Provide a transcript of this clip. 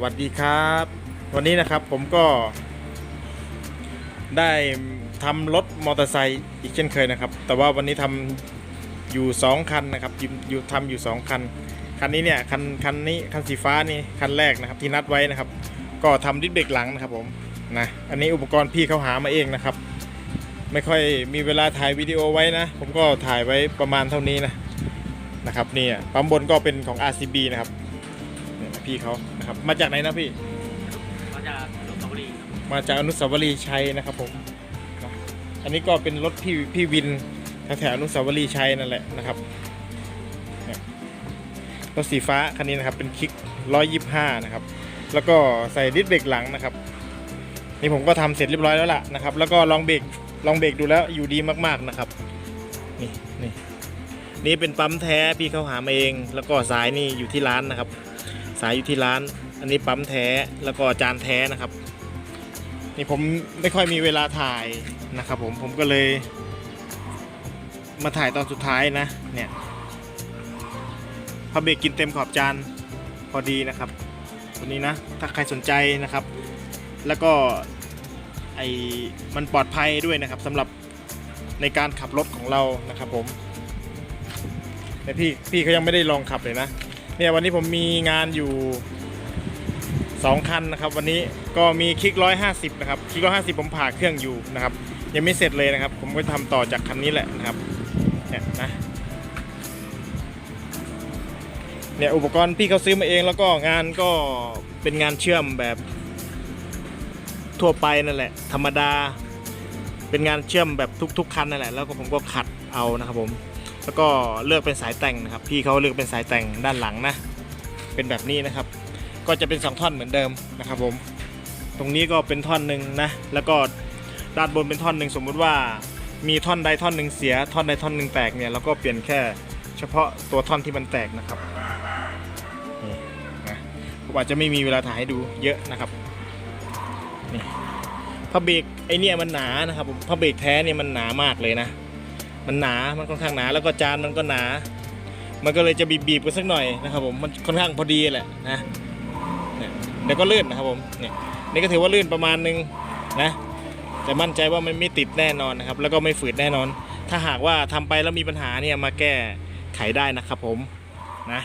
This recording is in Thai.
สวัสดีครับ วันนี้นะครับผมก็ ได้ทำรถมอเตอร์ไซค์อีกเช่นเคยนะครับ แต่ว่าวันนี้ทำอยู่ 2 คันนะครับอยู่ทำอยู่ 2 คัน คันนี้เนี่ยคันคันนี้คันสีฟ้านี่คันแรกนะครับ ที่นัดไว้นะครับ ก็ทำดิสเบรกหลังนะครับผมนะอันนี้อุปกรณ์พี่เขาหามาเองนะครับ ไม่ค่อยมีเวลาถ่ายวิดีโอไว้นะ ผมก็ถ่ายไว้ประมาณเท่านี้นะนะครับนี่ปั๊มบนก็เป็นของ RCB นะครับ พี่เขานะครับ มาจากไหนนะพี่ก็จะลบบุรีครับมาจากอนุสาวรีย์ชัยนะครับผมนะอันนี้ก็เป็นรถพี่พี่วินแถวๆอนุสาวรีย์ชัยนั่นแหละนะครับเนี่ยรถสีฟ้าคันนี้นะครับเป็นคลิก125 นะครับ แล้วก็ใส่ดิสเบรกหลังนะครับ นี่ผมก็ทำเสร็จเรียบร้อยแล้วล่ะนะครับ แล้วก็ลองเบรกลองเบรกดูแล้วอยู่ดีมากๆนะครับ นี่นี่นี่เป็นปั๊มแท้พี่เขาหามาเอง แล้วก็สายนี่อยู่ที่ร้านนะครับ สายอยู่ที่ร้าน อันนี้ปั๊มแท้แล้วก็จานแท้นะครับ นี่ผมไม่ค่อยมีเวลาถ่ายนะครับ ผมผมก็เลย มาถ่ายตอนสุดท้ายนะ เนี่ยพอเบรกกินเต็มขอบจานพอดีนะครับตัวนี้นะถ้าใครสนใจนะครับ แล้วก็ไอมันปลอดภัยด้วยนะครับสำหรับในการขับรถของเรานะครับผมแต่พี่พี่เขายังไม่ได้ลองขับเลยนะ เนี่ยวันนี้ผมมีงานอยู่ 2 คันนะครับ วันนี้ก็มีคลิก150นะครับคลิก150ผมผ่าเครื่องอยู่นะครับ ยังไม่เสร็จเลยนะครับ ผมก็ทำต่อจากคันนี้แหละนะครับเนี่ยนะเนี่ยอุปกรณ์พี่เขาซื้อมาเองแล้วก็งานก็เป็นงานเชื่อมแบบทั่วไปนั่นแหละ ธรรมดา เป็นงานเชื่อมแบบทุก ๆ คันนั่นแหละแล้วก็ผมก็ขัดเอานะครับผม แล้วก็เลือกเป็นสายแต่งนะครับ พี่เขาเลือกเป็นสายแต่งด้านหลังนะ เป็นแบบนี้นะครับ ก็จะเป็น 2 ท่อนเหมือนเดิมนะครับผม ตรงนี้ก็เป็นท่อนหนึ่งนะ แล้วก็ด้านบนเป็นท่อนหนึ่งสมมุติว่ามีท่อนใดท่อนหนึ่งเสีย ท่อนใดท่อนหนึ่งแตกเนี่ยเราก็เปลี่ยนแค่เฉพาะตัวท่อนที่มันแตกนะครับนี่นะผมอาจจะไม่มีเวลาถ่ายให้ดูเยอะนะครับนี่ผ้าเบรกไอเนี่ยมันหนานะครับผมผ้าเบรกแท้เนี่ยมันหนามากเลยนะ มันหนา มันค่อนข้างหนา แล้วก็จานมันก็หนา มันก็เลยจะบีบๆกันสักหน่อยนะครับผม มันค่อนข้างพอดีแหละนะเนี่ยเดี๋ยวก็ลื่นนะครับผมเนี่ยนี่ก็ถือว่าลื่นประมาณนึงนะ แต่มั่นใจว่ามันไม่ติดแน่นอนนะครับ แล้วก็ไม่ฝืดแน่นอน ถ้าหากว่าทำไปแล้วมีปัญหาเนี่ยมาแก้ไขได้นะครับผม นะ